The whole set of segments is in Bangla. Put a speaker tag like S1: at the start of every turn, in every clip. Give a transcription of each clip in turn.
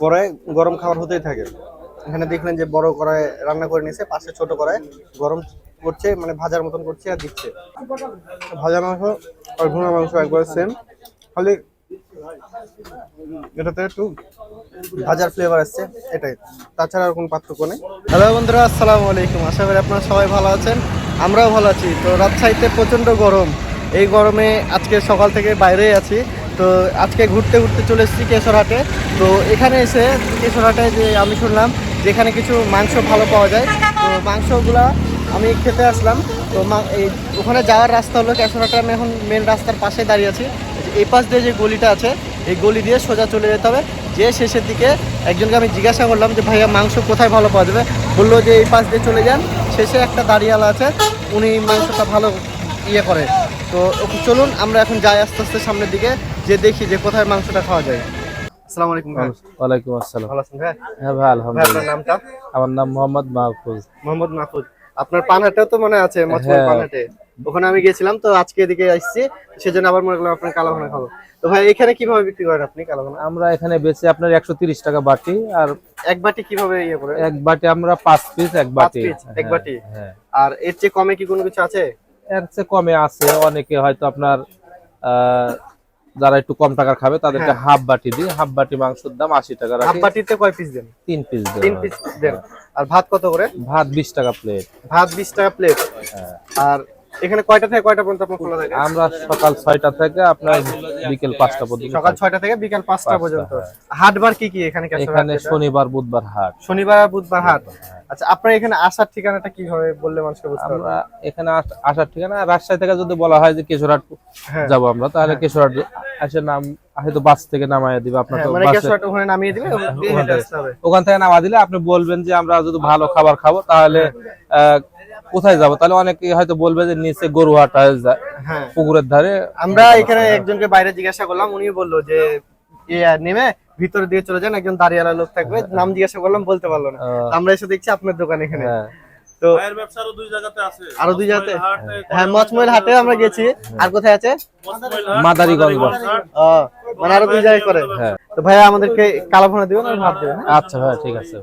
S1: কড়াই গরম খাবার হতেই থাকে। এখানে দেখলেন যে বড় কড়াই রান্না করে নিয়েছে, পাশে ছোট কড়াই গরম করছে মানে ভাজার মতন করছে আর দিচ্ছে। ভাজা মাংস আর ভুনা মাংস একবার সেম খালি এটাতে একটু ভাজার ফ্লেভার আসছে, এটাই। তাছাড়া আর কোনো পার্থক্য নেই। হ্যালো বন্ধুরা, আসসালামু আলাইকুম। আশা করি আপনারা সবাই ভালো আছেন। আমরাও ভালো আছি। তো রাজশাহীতে প্রচণ্ড গরম। এই গরমে আজকে সকাল থেকে বাইরেই আছি। তো আজকে ঘুরতে ঘুরতে চলে এসেছি কেশরহাটে। তো এখানে এসে কেশরহাটে যে আমি শুনলাম যে এখানে কিছু মাংস ভালো পাওয়া যায়। তো মাংসগুলা আমি খেতে আসলাম। তো এই ওখানে যাওয়ার রাস্তা হলো কেশরহাটে আমি এখন মেন রাস্তার পাশে দাঁড়িয়ে আছি। এই পাশ দিয়ে যে গলিটা আছে, এই গলি দিয়ে সোজা চলে যেতে হবে। যে শেষের দিকে একজনকে আমি জিজ্ঞাসা করলাম যে, ভাইয়া, মাংস কোথায় ভালো পাওয়া যাবে? বলল যে, এই পাশ দিয়ে চলে যান। শেষে একটা দাঁড়িয়ালা আছে, উনি মাংসটা ভালো ইয়ে করে। তো চলুন, আমরা এখন যাই আস্তে আস্তে সামনের দিকে। যে দেখি যে কোথায় মাংসটা খাওয়া যায়। আসসালামু আলাইকুম
S2: ওয়ালাইকুম আসসালাম।
S1: ভালো আছেন ভাই?
S2: হ্যাঁ ভাই
S1: আপনার নামটা?
S2: আমার নাম মোহাম্মদ মাহফুজ।
S1: মোহাম্মদ মাহফুজ। আপনার তো মনে আছে
S2: হ্যাঁ।
S1: পানহাটে ওখানে আমি গেছিলাম তো আজকে এদিকে আসছি সেজন্য আবার মনে করলাম আপনার কালাভুনা খাব। তো ভাই এখানে কীভাবে বিক্রি করেন আপনি কালাভুনা?
S2: আমরা এখানে বেচি আপনার একশো তিরিশ টাকা বাটি আর
S1: এক বাটি কীভাবে ইয়ে করে
S2: এক বাটি আমরা পাঁচ পিস এক বাটি।
S1: এক
S2: হ্যাঁ,
S1: বাটি?
S2: হ্যাঁ।
S1: আর এর চেয়ে কমে কি কোনো কিছু আছে?
S2: এর চেয়ে কমে আছে অনেকে হয়তো আপনার আহ, যারা একটু কম টাকার খাবে তাদেরকে
S1: হ্যাঁ।
S2: হাফ বাটি দিই। হাফ বাটি মাংসের দাম আশি টাকা
S1: হাফ বাটিতে কয় পিস দেন?
S2: তিন পিস
S1: তিন পিস দেন। আর ভাত কত করে?
S2: ভাত বিশ টাকা প্লেট
S1: ভাত বিশ টাকা প্লেট
S2: হ্যাঁ।
S1: আর এখানে কয়টা থেকে কয়টা পর্যন্ত আপনার খোলা থাকে?
S2: আমরা সকাল ছয়টা থেকে আপনার বিকেল পাঁচটা পর্যন্ত
S1: সকাল
S2: থাকি।
S1: ছয়টা থেকে বিকাল পাঁচটা
S2: পাঁচটা,
S1: পর্যন্ত।
S2: হ্যাঁ।
S1: হাটবার কি কি এখানে
S2: এখানে শনিবার বুধবার হাট।
S1: শনিবার আর বুধবার হাট। আচ্ছা আপনার এখানে আসার ঠিকানাটা কীভাবে বললে মানুষকে বুঝতে পারবে
S2: আমরা এখানে আস- আসার ঠিকানা রাজশাহী থেকে যদি বলা হয় যে কেশরহাট। যাব আমরা তাহলে কেশরহাট এসে নাম হয়তো বাস থেকে নামায় দিবে আপনার
S1: হ্যাঁ,
S2: তো
S1: মানে ওখানে নামিয়ে দিবে ওখান দিয়ে
S2: ওখান
S1: হেঁটে
S2: থেকে। নামা দিলে আপনি বলবেন যে আমরা যদি ভালো খাবার খাব তাহলে কোথায় যাব? তাহলে অনেকে হয়তো বলবে যে নিচে গরুহাট হয়ে যায়
S1: হ্যাঁ।
S2: পুকুরের ধারে।
S1: আমরা এখানে একজনকে বাইরে জিজ্ঞাসা করলাম উনি বলল যে নেমে ভিতরে দিয়ে চলে যান একজন দাঁড়িয়ালা লোক থাকবে। নাম জিজ্ঞাসা করলাম বলতে পারল না। আমরা এসে দেখছি আপনার দোকান এখানে।
S2: হ্যাঁ।
S1: তো
S3: আরও দুই জায়গাতে আছে।
S1: আরও দুই জায়গাতে? হ্যাঁ মচমইল হাটে আমরা গেছি। আর কোথায় আছে?
S2: মাদারীগঞ্জ।
S1: ও মানে আরও দুই জায়গায় করে।
S2: হ্যাঁ।
S1: তো ভাইয়া আমাদেরকে কালাভুনা দিবেন আর ভাত দেবেন হ্যাঁ?
S2: আচ্ছা ভাই ঠিক আছে।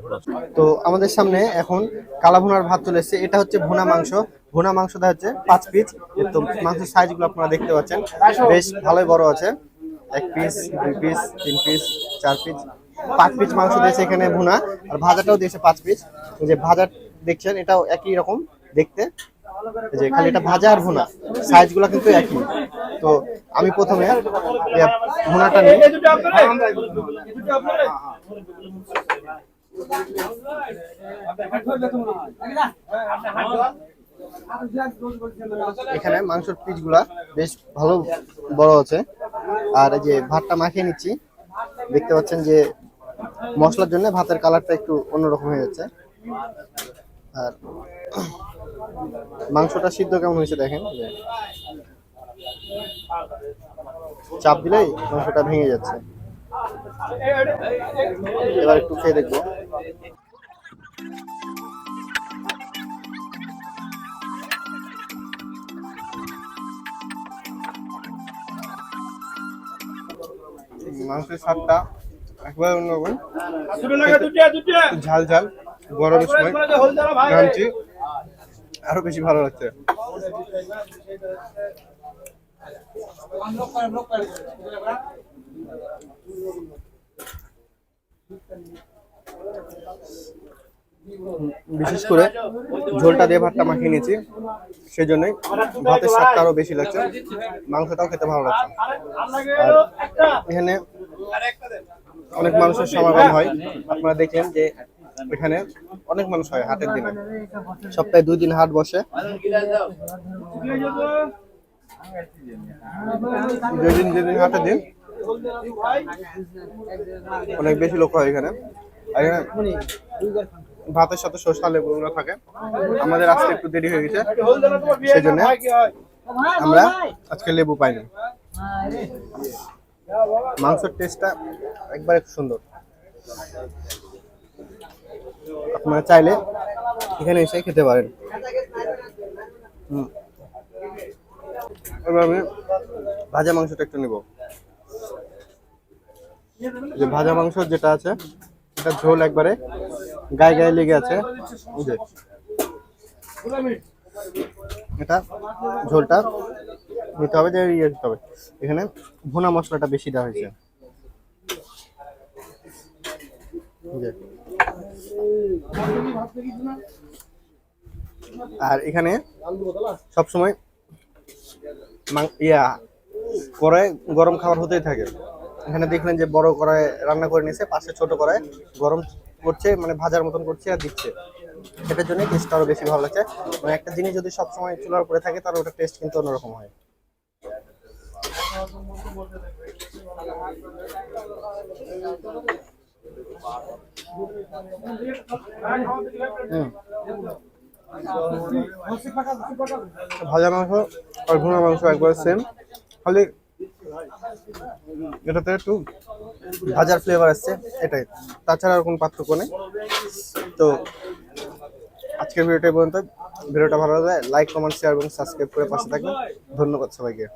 S1: তো আমাদের সামনে এখন কালাভুনার ভাত চলে এসেছে। এটা হচ্ছে ভুনা মাংস। ভুনা মাংসটা হচ্ছে পাঁচ পিস তো মাংসের সাইজগুলো আপনারা দেখতে পাচ্ছেন। বেশ ভালোই বড় আছে। এক পিস দুই পিস তিন পিস চার পিস পাঁচ পিস মাংস দিয়েছে এখানে ভুনা। আর ভাজাটাও দিয়েছে পাঁচ পিস যে ভাজা দেখছেন, এটাও একই রকম দেখতে। যে খালি এটা ভাজা আর ভুনা সাইজগুলো কিন্তু একই। তো আমি প্রথমে ভুনাটা নিই। এখানে মাংসের পিসগুলা বেশ ভালো, বড় আছে। আর এই যে ভাতটা মাখিয়ে নিচ্ছি, দেখতে পাচ্ছেন যে মশলার জন্য ভাতের কালারটা একটু অন্যরকম হয়ে যাচ্ছে। আর মাংসটা সিদ্ধ কেমন হয়েছে দেখেন? চাপ দিলেই মাংসটা ভেঙে যাচ্ছে। এবার একটু খেয়ে দেখব। মাংসের স্বাদটা একবার অন্যরকম। ঝাল ঝাল। গরমের সময় আরও বেশি ভালো লাগছে। বিশেষ করে ঝোলটা দিয়ে ভাতটা মাখিয়ে নিয়েছি সেই জন্যই ভাতের স্বাদটা আরও বেশি লাগছে। মাংসটাও খেতে ভালো লাগছে। আর এখানে অনেক মানুষের সমাগম হয়। আপনারা দেখলেন যে এখানে অনেক মানুষ হয় হাটের দিনে। সপ্তাহে দুই দিন হাট বসে। দুই দিন যেদিন হাটের দিন। অনেক বেশি লোক হয় এখানে। ভাতের সাথে শসা লেবু এগুলো থাকে। আমাদের আজকে একটু দেরি হয়ে গেছে। সেই জন্য আমরা আজকে লেবু পাইনি। মাংসের টেস্টটা একবারে সুন্দর। আপনারা চাইলে এখানে এসে খেতে পারেন। এবার আমি ভাজা মাংসটা একটু নেব। যে ভাজা মাংস যেটা আছে, এটা ঝোল একবারে গায়ে গায়ে লেগে আছে। যে। এটা ঝোলটা নিতে হবে, যে ইয়ে দিতে হবে। এখানে ভুনা মশলাটা বেশি দেওয়া হয়েছে। আর এখানে সবসময় ইয়া, কড়াই গরম খাবার হতেই থাকে। এখানে দেখলেন যে বড় কড়াই রান্না করে নিয়েছে পাশে ছোট কড়াই গরম করছে মানে ভাজার মতন করছে আর দিচ্ছে। সেটার জন্য টেস্টটা আরও বেশি ভালো লাগছে। মানে একটা জিনিস যদি সবসময় চুলার উপরে থাকে, তাহলে ওটা টেস্ট কিন্তু অন্যরকম হয়। ভাজা মাংস আর ভুনা মাংস একবার সেম খালি এটাতে একটু ভাজার ফ্লেভার আসছে, এটাই। তাছাড়া আর কোনো পার্থক্য নেই। তো আজকের ভিডিওটা পর্যন্ত। ভিডিওটা ভালো লাগলে লাইক কমেন্ট শেয়ার এবং সাবস্ক্রাইব করে পাশে থাকবেন। ধন্যবাদ সবাইকে।